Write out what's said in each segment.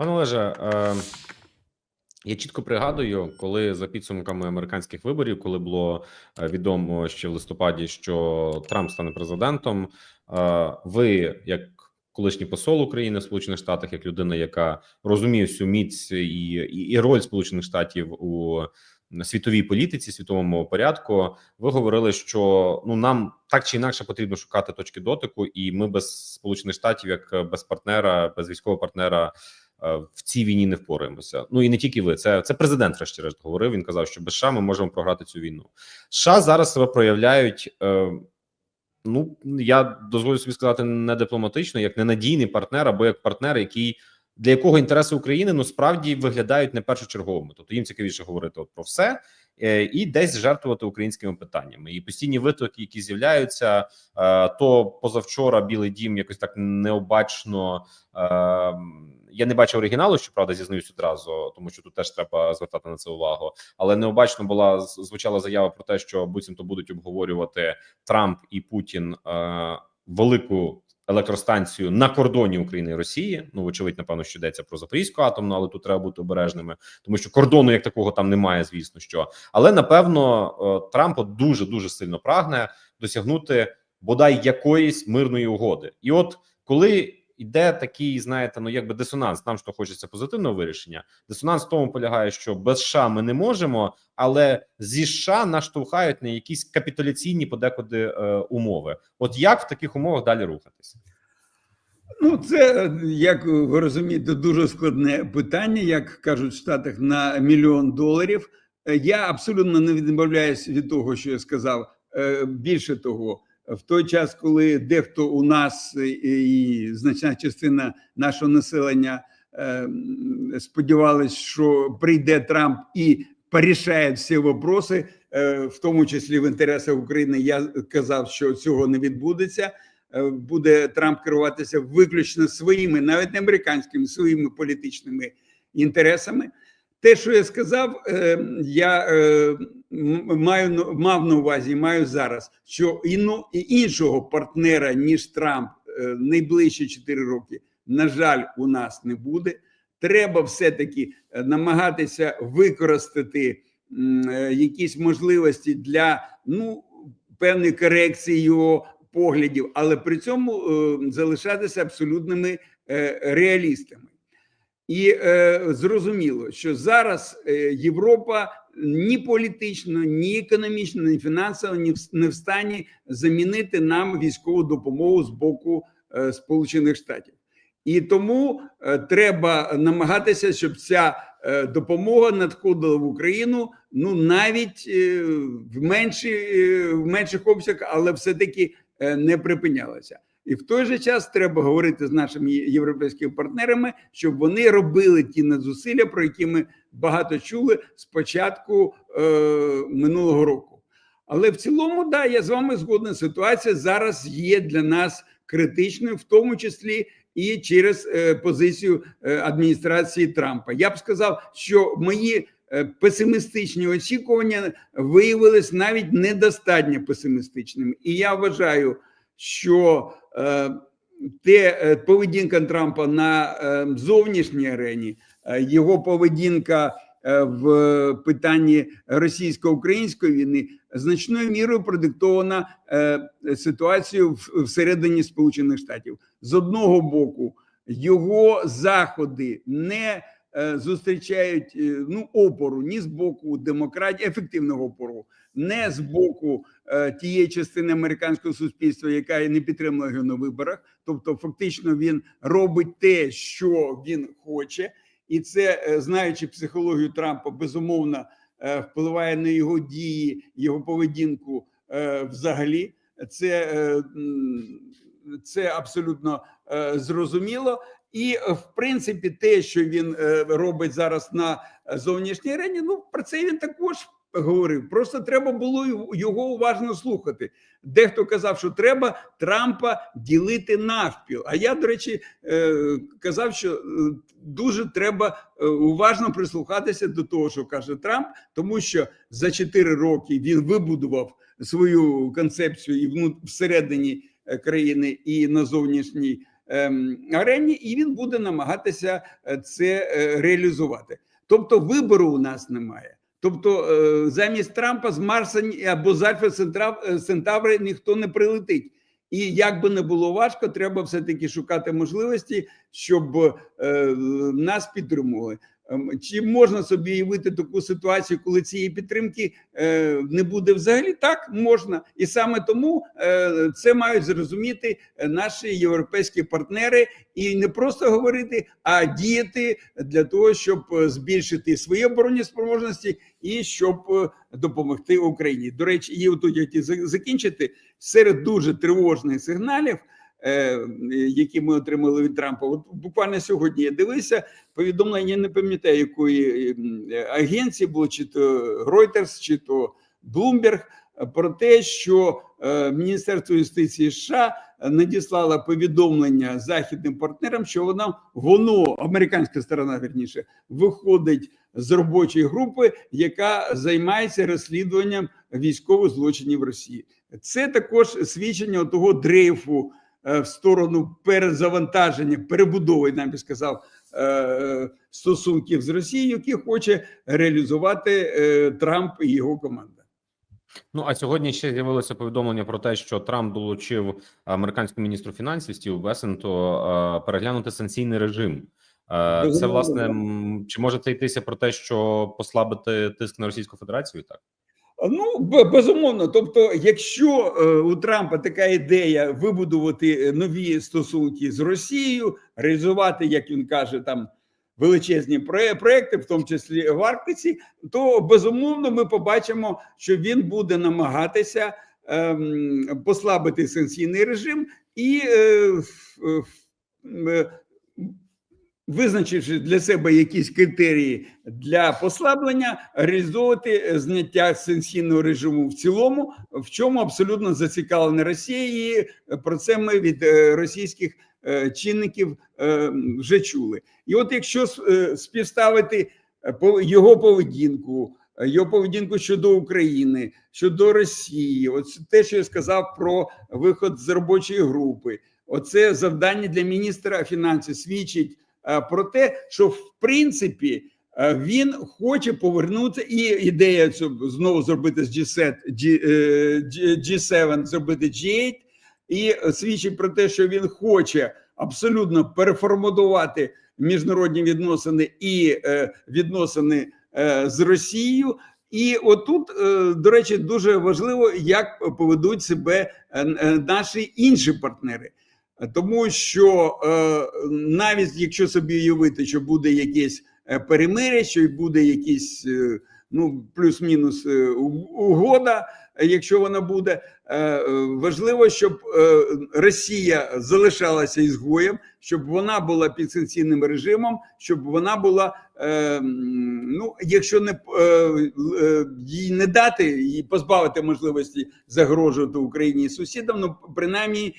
Пане Олеже, е, я чітко пригадую, коли за підсумками американських виборів, коли було е, відомо ще в листопаді, що Трамп стане президентом, е, ви, як колишній посол України в Сполучених Штатах, як людина, яка розуміє всю міць і, і, і роль Сполучених Штатів у світовій політиці, світовому порядку, ви говорили, що ну нам так чи інакше потрібно шукати точки дотику, і ми без Сполучених Штатів, як без партнера, без військового партнера. Е, В цій війні не впораємося. Ну і не тільки ви. Це це президент, врешті-решт, говорив. Він казав, що без США ми можемо програти цю війну. США зараз себе проявляють. Е, ну я дозволю собі сказати не дипломатично, як ненадійний партнер, або як партнер, який для якого інтереси України ну справді виглядають не першочерговими. Тобто їм цікавіше говорити от про все е, і десь жертвувати українськими питаннями. І постійні витоки, які з'являються, то позавчора Білий Дім якось так необачно. Я не бачив оригіналу, щоправда, зізнаюсь одразу, тому що тут теж треба звертати на це увагу. Але необачно була звучала заява про те, що буцімто будуть обговорювати Трамп і Путін е, велику електростанцію на кордоні України і Росії. Ну, вочевидь, напевно, що йдеться про Запорізьку атомну, але тут треба бути обережними, тому що кордону як такого там немає, звісно що. Але напевно е, Трамп дуже дуже сильно прагне досягнути бодай якоїсь мирної угоди. І от коли йде такий, знаєте, ну якби дисонанс, нам що хочеться позитивного вирішення. Дисонанс в тому полягає, що без США ми не можемо, але зі США наштовхають на якісь капітуляційні подекуди е, умови. От як в таких умовах далі рухатися? Ну, це як ви розумієте, дуже складне питання, як кажуть в Штатах, на мільйон доларів. Е, Я абсолютно не відмовляюся від того, що я сказав. Е, Більше того, в той час, коли дехто у нас е, і значна частина нашого населення е, сподівалась, що прийде Трамп і порішає всі вопроси, е, в тому числі в інтересах України, я казав, що цього не відбудеться. Буде Трамп керуватися виключно своїми, навіть не американськими, своїми політичними інтересами. Те, що я сказав, я маю мав на увазі, маю зараз, що іно- іншого партнера ніж Трамп е, найближчі 4 роки, на жаль, у нас не буде. Треба все-таки е, намагатися використати е, якісь можливості для ну певної корекції його поглядів, але при цьому залишатися абсолютними реалістами. І е, зрозуміло, що зараз Європа ні політично, ні економічно, ні фінансово ні не в стані замінити нам військову допомогу з боку е, Сполучених Штатів. І тому е, треба намагатися, щоб ця е, допомога надходила в Україну, ну навіть в менші, в менших обсягах, але все-таки не припинялася. І в той же час треба говорити з нашими європейськими партнерами, щоб вони робили ті надзусилля, про які ми багато чули з початку е, минулого року. Але в цілому, да, я з вами згоден. Ситуація зараз є для нас критичною, в тому числі і через е, позицію е, адміністрації Трампа. Я б сказав, що мої е, песимістичні очікування виявились навіть недостатньо песимістичними. І я вважаю, що те поведінка Трампа на зовнішній арені, його поведінка е, в питанні російсько-української війни значною мірою продиктована е, ситуацією всередині Сполучених Штатів. З одного боку, його заходи не е, зустрічають е, ну опору ні з боку демократії, ефективного опору, не з боку е, тієї частини американського суспільства, яка не підтримала його на виборах. Тобто, фактично, він робить те, що він хоче, і це, е, знаючи психологію Трампа, безумовно е, впливає на його дії, його поведінку е, взагалі. Це, це абсолютно зрозуміло. І в принципі, те, що він робить зараз на зовнішній арені, ну про це він також говорив. Просто треба було його- уважно слухати. Дехто казав, що треба Трампа ділити навпіл. А я, до речі, е, казав, що е, дуже треба е, уважно прислухатися до того, що каже Трамп, тому що за 4 роки він вибудував свою концепцію і всередині країни, і на зовнішній ем, арені, і він буде намагатися це реалізувати. Тобто, вибору у нас немає. Тобто, е, замість Трампа з Марса або з Альфа е, Центаври ніхто не прилетить. І як би не було важко, треба все-таки шукати можливості, щоб е, нас підтримували. Ем, Чи можна собі уявити таку ситуацію, коли цієї підтримки е, не буде взагалі? Так можна, і саме тому е, це мають зрозуміти е, наші європейські партнери, і не просто говорити, а діяти для того, щоб збільшити свої оборонні спроможності і щоб допомогти Україні. До речі, і отут я хотів закінчити серед дуже тривожних сигналів. Е, Які ми отримали від Трампа, от буквально сьогодні я дивився повідомлення. Не пам'ятаю, якої агенції було чи то Reuters, чи то Bloomberg, про те, що е, Міністерство юстиції США надіслало повідомлення західним партнерам, що воно воно американська сторона верніше виходить з робочої групи, яка займається розслідуванням військових злочинів Росії. Це також свідчення того дрейфу в сторону перезавантаження, перебудови, нам би сказав, е, стосунків з Росією, які хоче реалізувати е, Трамп і його команда. Ну а сьогодні ще з'явилося повідомлення про те, що Трамп долучив американському міністру фінансів Стіву Бесенту е, переглянути санкційний режим. Е, Це власне чи може це йтися про те, що послабити тиск на Російську Федерацію? Так Ну безумовно. Тобто, якщо е, у Трампа така ідея вибудувати е, нові стосунки з Росією, реалізувати, як він каже, там величезні проекти, в тому числі в Арктиці, то безумовно ми побачимо, що він буде намагатися ем, послабити санкційний режим і е, визначивши для себе якісь критерії для послаблення, реалізовувати е, зняття санкційного режиму в цілому, в чому абсолютно зацікавлена Росія. І про це ми від е, російських е, чинників е, вже чули. І от якщо е, співставити е, його поведінку. е, Його поведінку щодо України, щодо Росії, от те, що я сказав про виход з робочої групи, оце завдання для міністра фінансів свідчить е, про те, що в принципі е, він хоче повернутися, і ідея цю знову зробити з G7, G, е, G- G7 зробити G8, і свідчить про те, що він хоче абсолютно переформатувати міжнародні відносини і е, відносини е, з Росією. І отут, е, до речі, дуже важливо, як поведуть себе е, е, наші інші партнери. Тому що е, навіть якщо собі уявити, що буде якесь е, перемиря, що буде якийсь е, ну плюс-мінус угода, якщо вона буде, е, е, важливо, щоб е, Росія залишалася ізгоєм, щоб вона була під санкційним режимом, щоб вона була, ну якщо не їй не дати їй позбавити можливості загрожувати Україні і сусідам, ну принаймні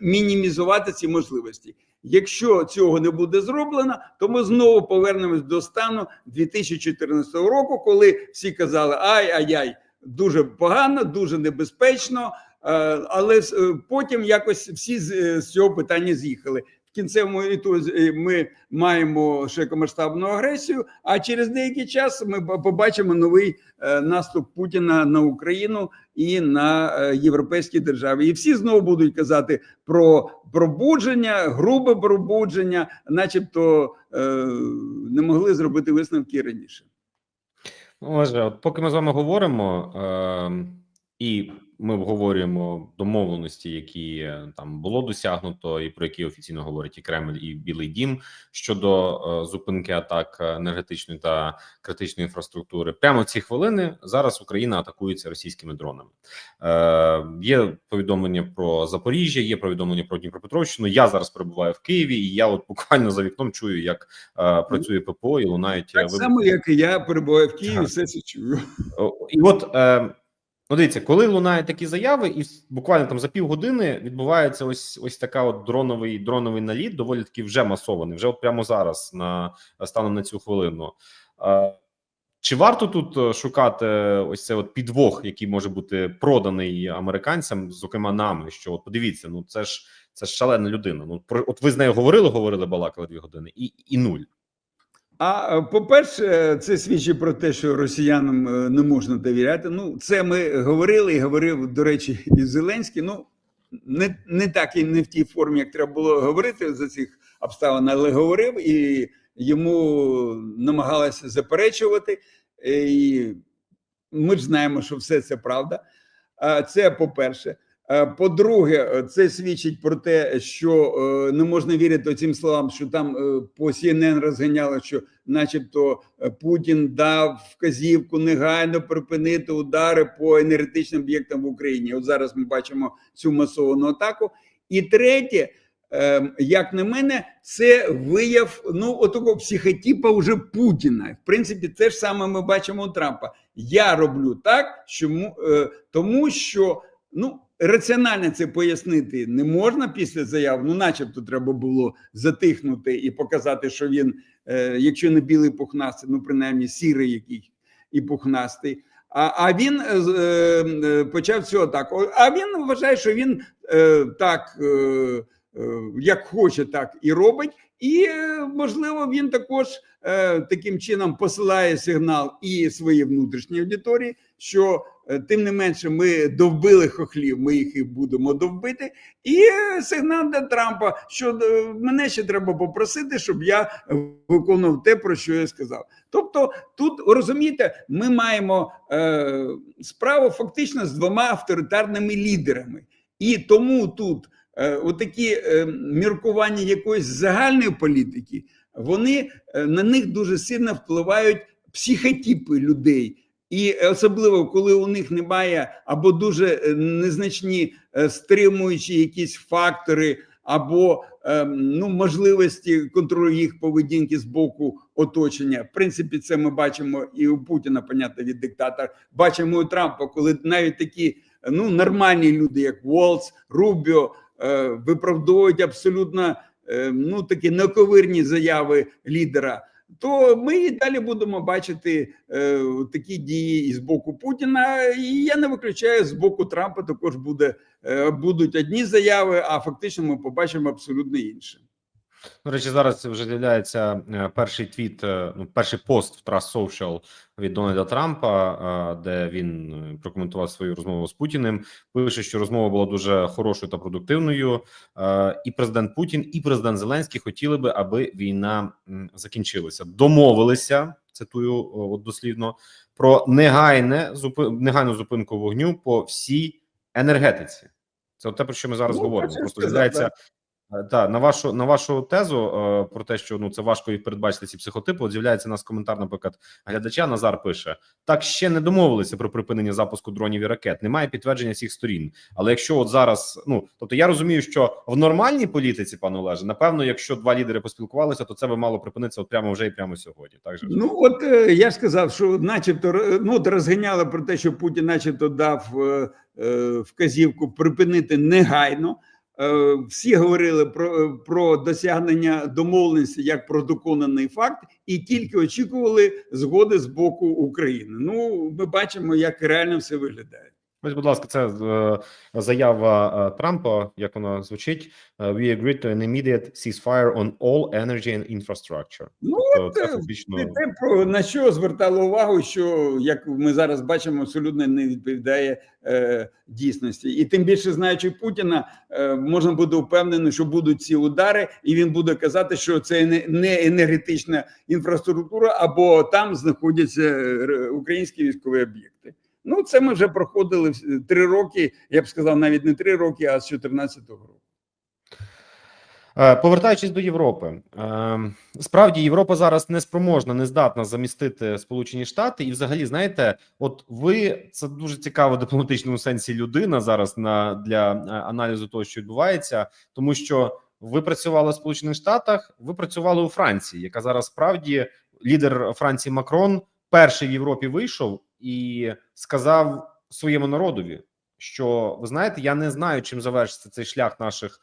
мінімізувати ці можливості. Якщо цього не буде зроблено, то ми знову повернемось до стану 2014 року, коли всі казали ай ай ай дуже погано, дуже небезпечно. е, Але е, потім якось всі з, е, цього питання з'їхали. В кінцевому ітозі ми маємо широкомасштабну агресію. А через деякий час ми побачимо новий наступ Путіна на Україну і на європейські держави. І всі знову будуть казати про пробудження, грубе пробудження, начебто не могли зробити висновки раніше. Ну, Олеже, от поки ми з вами говоримо, е, і ми обговорюємо домовленості, які е, там було досягнуто, і про які офіційно говорить і Кремль, і Білий Дім щодо е, зупинки атак енергетичної та критичної інфраструктури. Прямо в ці хвилини зараз Україна атакується російськими дронами. Е, є повідомлення про Запоріжжя, є повідомлення про Дніпропетровщину. Я зараз перебуваю в Києві, і я от буквально за вікном чую, як е, працює ППО і лунають е, Так само, як і я перебуваю в Києві, все це чую. І от е, ну дивіться, коли лунають такі заяви, і буквально там за півгодини відбувається ось ось така от дроновий дроновий наліт, доволі таки вже масований, вже от прямо зараз на станом на цю хвилину. Чи варто тут е, шукати ось це от підвох, який може бути проданий американцям, зокрема нами? Що от подивіться, ну це ж це ж шалена людина. Ну про от ви з нею говорили, говорили, балакали дві години, і, і нуль. А е, по-перше, це свідчить про те, що росіянам е, не можна довіряти. Ну, це ми говорили і говорив, до речі, і Зеленський. Ну не, не так і не в тій формі, як треба було говорити за цих обставин, але говорив і йому намагалися заперечувати. Е, І ми ж знаємо, що все це правда. А Це по-перше. Е, По-друге, е, це свідчить про те, що е, не можна вірити цим словам, що там по CNN розганяло, що, начебто, Путін дав вказівку негайно припинити удари по енергетичним об'єктам в Україні. От зараз ми бачимо цю масовану атаку. І третє, як на мене, це вияв ну отого психотипа уже Путіна. В принципі, те ж саме ми бачимо у Трампа. Я роблю так, що му- е, тому що ну. Раціонально це пояснити не можна після заяв. Ну, начебто, треба було затихнути і показати, що він, е, якщо не білий пухнастий, ну принаймні сірий який і пухнастий. А, а він е, е, е, почав цю атаку. А він вважає, що він е, так, е, е, як хоче, так і робить. І можливо, він також е, таким чином посилає сигнал і своїй внутрішній аудиторії, що тим не менше ми довбили хохлів, ми їх і будемо довбити. І е, сигнал для Трампа, що е, мене ще треба попросити, щоб я виконував те, про що я сказав. Тобто, тут розумієте, ми маємо е, справу фактично з двома авторитарними лідерами, і тому тут е, отакі е, міркування якоїсь загальної політики, вони е, на них дуже сильно впливають психотипи людей. І особливо коли у них немає або дуже е, незначні е, стримуючі якісь фактори, або е, ну можливості контролю їх поведінки з боку оточення. В принципі, це ми бачимо і у Путіна, понятно, від диктатора. Бачимо у Трампа, коли навіть такі ну нормальні люди, як Волц, Рубіо, е, виправдовують абсолютно е, ну такі нековирні заяви лідера. То ми і далі будемо бачити е, такі дії і з боку Путіна. І я не виключаю з боку Трампа також буде е, будуть одні заяви, а фактично ми побачимо абсолютно інше. До речі, зараз вже з'являється е, перший твіт, е, ну перший пост в Trust Social від Дональда Трампа, е, де він прокоментував свою розмову з Путіним. Пише, що розмова була дуже хорошою та продуктивною. І президент Путін, і президент Зеленський хотіли би, аби війна закінчилася. Домовилися. Цитую от дослівно про негайне негайну зупинку вогню по всій енергетиці. Це те, про що ми зараз Ну, говоримо. Просто сказав, з'являється так, на вашу на вашу тезу е, про те, що ну це важко і передбачити ці психотипи. От з'являється у нас коментар, наприклад, глядача Назар пише: так ще не домовилися про припинення запуску дронів і ракет. Немає підтвердження всіх сторін. Але якщо от зараз, ну тобто я розумію, що в нормальній політиці, пане Олеже, напевно, якщо два лідери поспілкувалися, то це би мало припинитися от прямо вже і прямо сьогодні. Так же? Ну от е, я ж сказав, що, начебто, ну от розганяли про те, що Путін, начебто, дав е, е, вказівку припинити негайно. Е, Всі говорили про, е, про досягнення домовленості як про доконаний факт, і тільки очікували згоди з боку України. Ну, ми бачимо, як реально все виглядає. Ось, будь ласка, це е, заява е, Трампа. Як вона звучить? Е, We agreed to an immediate ceasefire on all energy and infrastructure. Ну, То це фактично те, про на що звертало увагу, що як ми зараз бачимо, абсолютно не відповідає е, дійсності, і тим більше знаючи Путіна, е, можна буде впевнений, що будуть ці удари, і він буде казати, що це не, не енергетична інфраструктура, або там знаходяться українські військові об'єкти. Ну, це ми вже проходили три роки. Я б сказав, навіть не три роки, а з 14-го року. Е, Повертаючись до Європи, е, справді Європа зараз не спроможна, не здатна замістити Сполучені Штати, і взагалі, знаєте, от ви це дуже цікава в дипломатичному сенсі людина зараз на для е, аналізу того, що відбувається, тому що ви працювали в Сполучених Штатах, ви працювали у Франції, яка зараз справді лідер Франції Макрон перший в Європі вийшов і сказав своєму народові, що ви знаєте, я не знаю, чим завершиться цей шлях наших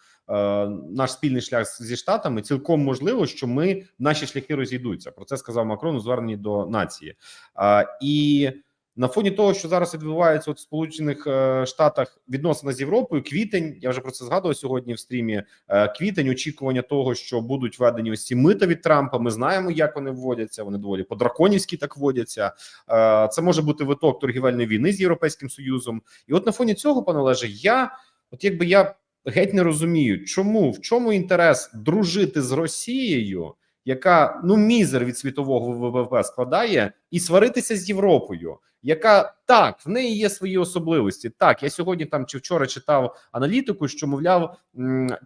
наш спільний шлях зі штатами, цілком можливо, що ми наші шляхи розійдуться. Про це сказав Макрон у зверненні до нації. Е, і на фоні того, що зараз відбувається от в Сполучених е, Штатах відносини з Європою, квітень. Я вже про це згадував сьогодні в стрімі. Е, квітень, очікування того, що будуть введені ось ці мита від Трампа. Ми знаємо, як вони вводяться. Вони доволі по-драконівськи так вводяться. Е, Це може бути виток торгівельної війни з європейським союзом. І от на фоні цього, пане Олеже, я от якби я геть не розумію, чому в чому інтерес дружити з Росією, яка ну мізер від світового ВВП складає, і сваритися з Європою, яка так в неї є свої особливості. Так, я сьогодні там чи вчора читав аналітику, що мовляв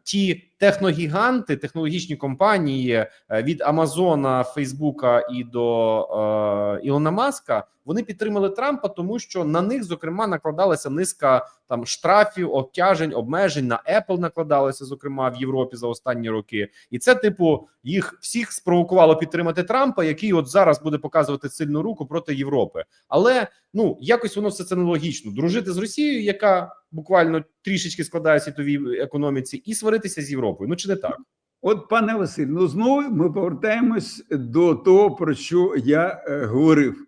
ті техногіганти, технологічні компанії е, від Амазона, Фейсбука і до е, Ілона Маска вони підтримали Трампа, тому що на них зокрема накладалася низка там штрафів, обтяжень, обмежень на Apple накладалися, зокрема в Європі за останні роки, і це типу їх всіх спровокувало підтримати Трампа, який от зараз буде показувати сильну руку проти Європи. Але ну якось воно все це нелогічно. Дружити з Росією, яка буквально трішечки складає світовій економіці, і сваритися з Європою. Ну чи не так? От, пане Василь, ну знову ми повертаємось до того, про що я е, говорив.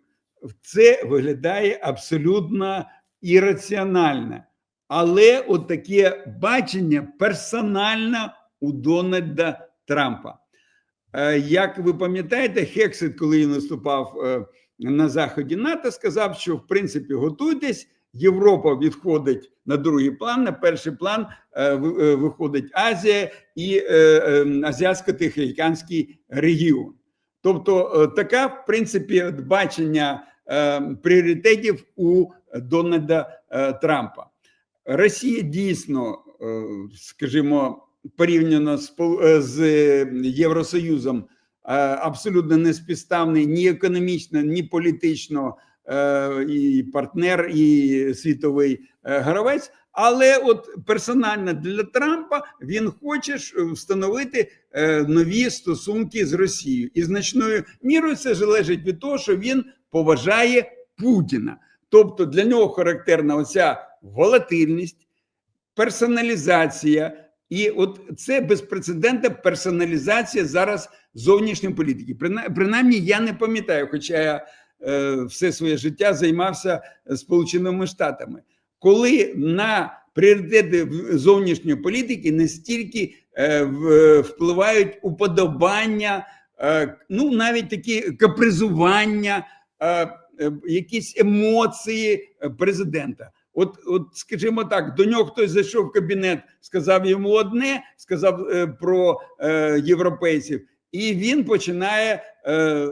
Це виглядає абсолютно ірраціонально. Але от таке бачення персонально у Дональда Трампа. Е, Як ви пам'ятаєте, Хексит, коли він виступав е, на заході НАТО, сказав, що в принципі готуйтесь. Європа відходить на другий план. На перший план е, ви- виходить Азія і Азіатсько-Тихоокеанський регіон. Тобто, така, в принципі, бачення пріоритетів у Дональда Трампа. Росія дійсно, скажімо, порівняно з, е, з Євросоюзом, е, абсолютно не співставний ні економічно, ні політично е, і партнер, і світовий е, гравець. Але от персонально для Трампа він хоче е, встановити е, нові стосунки з Росією, і значною мірою це залежить від того, що він поважає Путіна. Тобто для нього характерна оця волатильність, персоналізація, і от це безпрецедентна персоналізація зараз зовнішньої політики. Прина- Принаймні, я не пам'ятаю, хоча я е, все своє життя займався Сполученими Штатами, коли на пріоритети зовнішньої політики настільки е, впливають уподобання, е, ну навіть такі капризування, е, е, якісь емоції е, президента. От, от, скажімо так, до нього хтось зайшов в кабінет, сказав йому одне, сказав е, про е, європейців, і він починає е, е,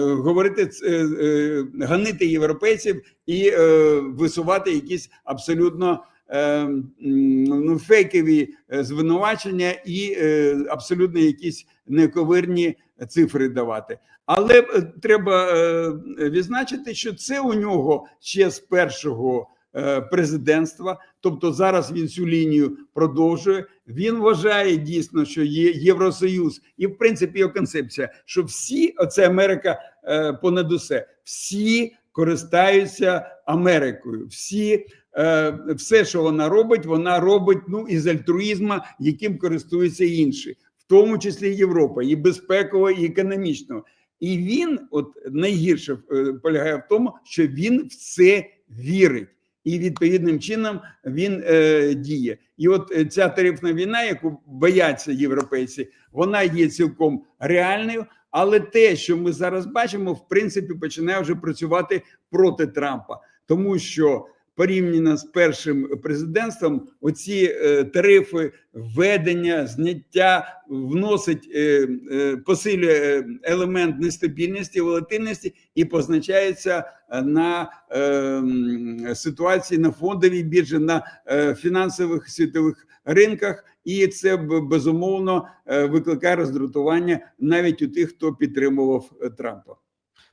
говорити, е, е, ганити європейців і е, висувати якісь абсолютно е, ну, фейкові е, звинувачення і е, абсолютно якісь нековирні цифри давати. Але е, треба е, відзначити, що це у нього ще з першого президентства. Тобто зараз він цю лінію продовжує. Він вважає дійсно, що є Євросоюз, і в принципі його концепція, що всі, оце Америка е, понад усе, всі користаються Америкою. Всі е, все, що вона робить, вона робить ну із альтруїзму, яким користуються інші, в тому числі Європа, і безпеково, і економічно. І він, от найгірше е, полягає в тому, що він в це вірить. І відповідним чином він е, діє. І от е, ця тарифна війна, яку бояться європейці, вона є цілком реальною. Але те, що ми зараз бачимо, в принципі, починає вже працювати проти Трампа, тому що порівняно з першим президентством, оці е, тарифи введення, зняття вносить е, е, посилює елемент нестабільності, волатильності і позначається на ситуації на фондовій біржі, на фінансових світових ринках, і це безумовно викликає роздратування навіть у тих, хто підтримував Трампа.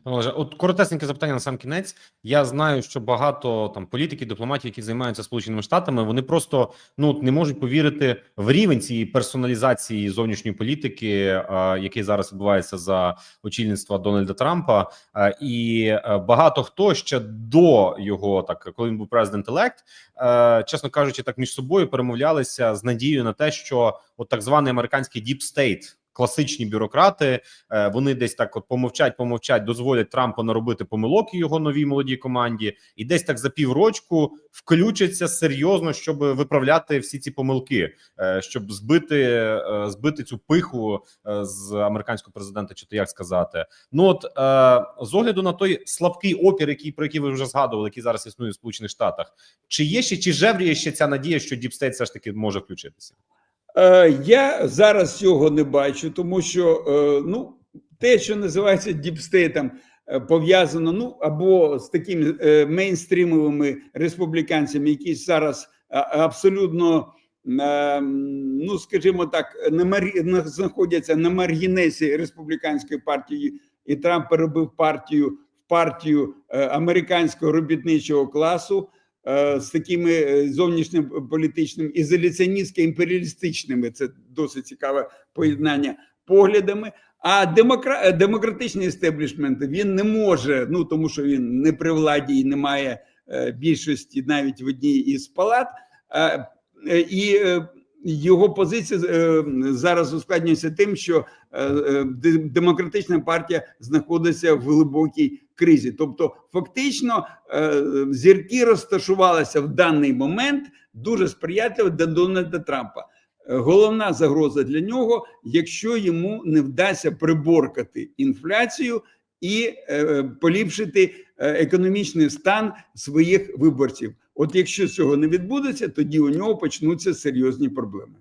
Олеже, от коротесеньке запитання на сам кінець. Я знаю, що багато там політиків, дипломатів, які займаються сполученими штатами, вони просто ну не можуть повірити в рівень цієї персоналізації зовнішньої політики, е, який зараз відбувається за очільництва Дональда Трампа. Е, і е, багато хто ще до його, так коли він був президент елект, е, чесно кажучи, так між собою перемовлялися з надією на те, що от так званий американський deep state, класичні бюрократи, е, вони десь так от помовчать, помовчать, дозволять Трампу наробити помилок і його новій молодій команді, і десь так за піврочку включаться серйозно, щоб виправляти всі ці помилки, е, щоб збити, е, збити цю пиху з американського президента, чи то як сказати. Ну от з огляду на той слабкий опір, який про який ви вже згадували, який зараз існує в Сполучених Штатах, чи є ще чи жевріє ще ця надія, що Діпстейт все ж таки може включитися? Е, Я зараз цього не бачу, тому що е, ну, те, що називається діпстейтом, е, пов'язано ну або з такими мейнстрімовими республіканцями, які зараз абсолютно, ну скажімо так, на марі, на- знаходяться на маргінесі республіканської партії, і Трамп перебив партію в партію американського робітничого класу з такими е, зовнішнім політичним ізоляціоністсько-імперіалістичними, це досить цікаве поєднання поглядами. А демокра... е, демократичний істеблішмент він не може, ну тому що він не при владі і не має е, більшості навіть в одній із палат. Е, е, і е, його позиція е, зараз ускладнюється тим, що е, е, де- демократична партія знаходиться в глибокій кризі. Тобто, фактично, е, зірки розташувалися в даний момент дуже сприятливо для Дональда Трампа. Е, Головна загроза для нього, якщо йому не вдасться приборкати інфляцію і е, поліпшити економічний стан своїх виборців. От якщо цього не відбудеться, тоді у нього почнуться серйозні проблеми.